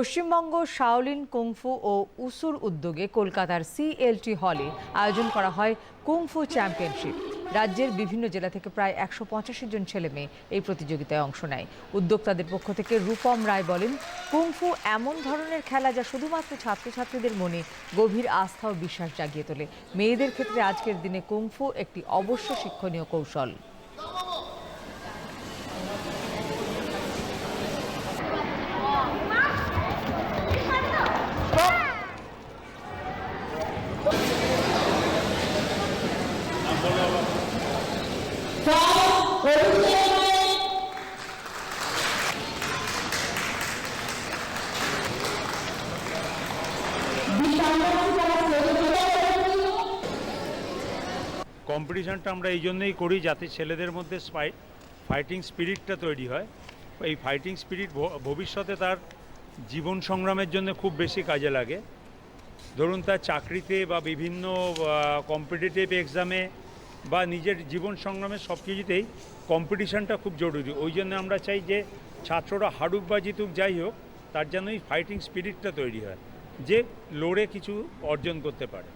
Paschimbanga Shaolin, kung fu ও উসুর উদ্যোগে কলকাতার সিএলটি হলে আয়োজন করা হয় কুংফু চ্যাম্পিয়নশিপ। রাজ্যের বিভিন্ন জেলা থেকে প্রায় একশো পঁচাশি জন ছেলে মেয়ে এই প্রতিযোগিতায় অংশ নেয়। উদ্যোক্তাদের পক্ষ থেকে রূপম রায় বলেন, কুংফু এমন ধরনের খেলা যা শুধুমাত্র ছাত্রছাত্রীদের মনে গভীর আস্থা ও বিশ্বাস জাগিয়ে তোলে। মেয়েদের ক্ষেত্রে আজকের দিনে কুংফু একটি অবশ্য শিক্ষণীয় কৌশল। কম্পিটিশনটা আমরা এই জন্যই করি যাতে ছেলেদের মধ্যে স্পাই ফাইটিং স্পিরিটটা তৈরি হয়। এই ফাইটিং স্পিরিট ভবিষ্যতে তার জীবন সংগ্রামের জন্য খুব বেশি কাজে লাগে। ধরুন, তার চাকরিতে বা বিভিন্ন কম্পিটিটিভ এক্সামে বা নিজের জীবন সংগ্রামের সব কিছুতেই কম্পিটিশানটা খুব জরুরি। ওই জন্য আমরা চাই যে ছাত্ররা হাডুক বা জিতুক, যাই হোক, তার জন্যই ফাইটিং স্পিরিটটা তৈরি হয়, যে লড়ে কিছু অর্জন করতে পারে।